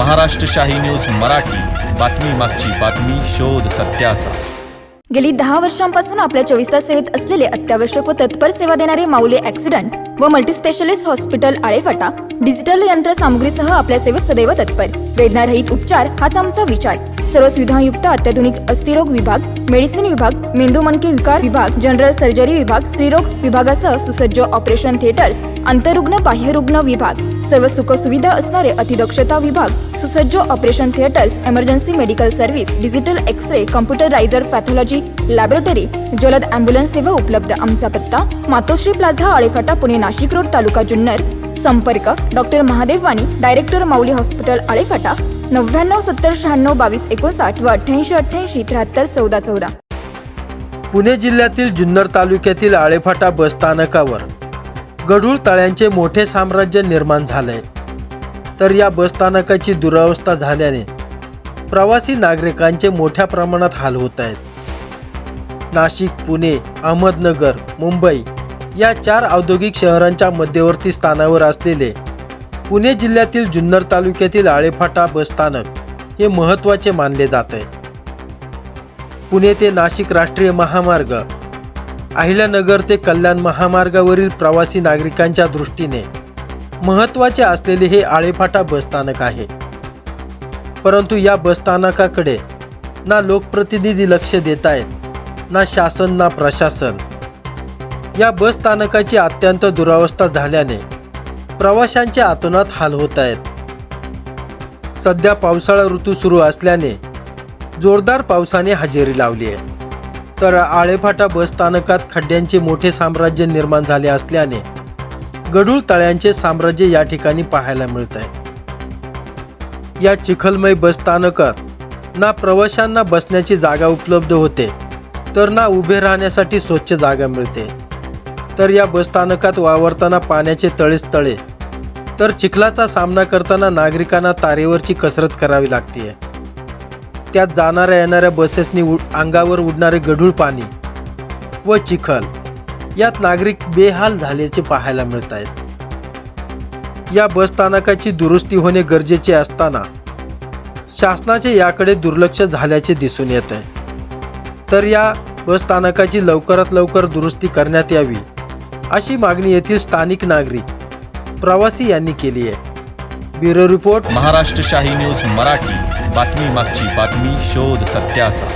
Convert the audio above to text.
Maharashtrashahi news Marathi. बातमी मागची बातमी शोध सत्याचा. गेली दहा वर्षांपासून आपल्या चोवीस तास सेवेत असलेले अत्यावश्यक व तत्पर सेवा देणारे माऊली ऍक्सिडेंट व मल्टीस्पेशालिस्ट हॉस्पिटल आळेफाटा डिजिटल यंत्रसामुग्रीसह आपल्या सेवेत सदैव तत्पर. वेदनारहित उपचार हाच आमचा विचार. सर्व सुविधायुक्त अत्याधुनिक अस्थिरोग विभाग मेडिसिन विभाग मेंदू मनके विकार विभाग जनरल सर्जरी विभाग स्त्रीरोग विभागासह सुसज्ज ऑपरेशन थिएटर्स अंतरुग्ण बाह्यरुग्ण विभाग. सर्व सुखसुविधा असणारे अतिदक्षता विभाग सुसज्ज operation theatres emergency medical service digital X ray pathology laboratory जलद अँब्युलन्स सेवा उपलब्ध. आमचा पत्ता मातोश्री प्लाझा आळेफाटा पुणे नाशिक रोड तालुका जुन्नर. संपर्क doctor Mahadev Wani director Mauli hospital Alephata नव्याण्णव सत्तर शहाण्णव बावीस एकोणसाठ व अठ्ठ्याऐंशी अठ्ठ्याऐंशी त्र्याहत्तर चौदा चौदा. पुणे जिल्ह्यातील जुन्नर तालुक्यातील आळेफाटा बस गढूळ तळ्यांचे मोठे साम्राज्य निर्माण झालंय. तर या बस स्थानकाची दुरावस्था झाल्याने प्रवासी नागरिकांचे मोठ्या प्रमाणात हाल होत आहेत. नाशिक पुणे अहमदनगर मुंबई या चार औद्योगिक शहरांच्या मध्यवर्ती स्थानावर असलेले पुणे जिल्ह्यातील जुन्नर तालुक्यातील आळेफाटा बस स्थानक हे महत्त्वाचे मानले जात आहे. पुणे ते नाशिक राष्ट्रीय महामार्ग अहिल्यानगर ते कल्याण महामार्गावरील प्रवासी नागरिकांच्या दृष्टीने महत्त्वाचे असलेले हे आळेफाटा बसस्थानक आहे. परंतु या बसस्थानकाकडे ना लोकप्रतिनिधी लक्ष देत आहेत ना शासन ना प्रशासन. या बसस्थानकाची अत्यंत दुरावस्था झाल्याने प्रवाशांच्या आतोनात हाल होत आहेत. सध्या पावसाळा ऋतू सुरू असल्याने जोरदार पावसाने हजेरी लावली आहे. तर आळेफाटा बस स्थानकात खड्ड्यांचे मोठे साम्राज्य निर्माण झाले असल्याने गढूळ तळ्यांचे साम्राज्य या ठिकाणी पाहायला मिळत आहे या चिखलमय बसस्थानकात ना प्रवाशांना बसण्याची जागा उपलब्ध होते तर ना उभे राहण्यासाठी स्वच्छ जागा मिळते. तर या बसस्थानकात वावरताना पाण्याचे तळेच तळे तर चिखलाचा सामना करताना नागरिकांना तारेवरची कसरत करावी लागते त्यात जाणाऱ्या येणाऱ्या बसेसनी उड अंगावर उडणारे गढूळ पाणी व चिखल. यात नागरिक बेहाल झाल्याचे पाहायला मिळत आहेत या बसस्थानकाची दुरुस्ती होणे गरजेचे असताना शासनाचे याकडे दुर्लक्ष झाल्याचे दिसून येत आहे तर या बसस्थानकाची लवकरात लवकर दुरुस्ती करण्यात यावी अशी मागणी येथील स्थानिक नागरिक प्रवासी यांनी केली आहे. Bureau report. महाराष्ट्र शाही न्यूज मराठी. बातमी मागची बातमी शोध सत्याचा.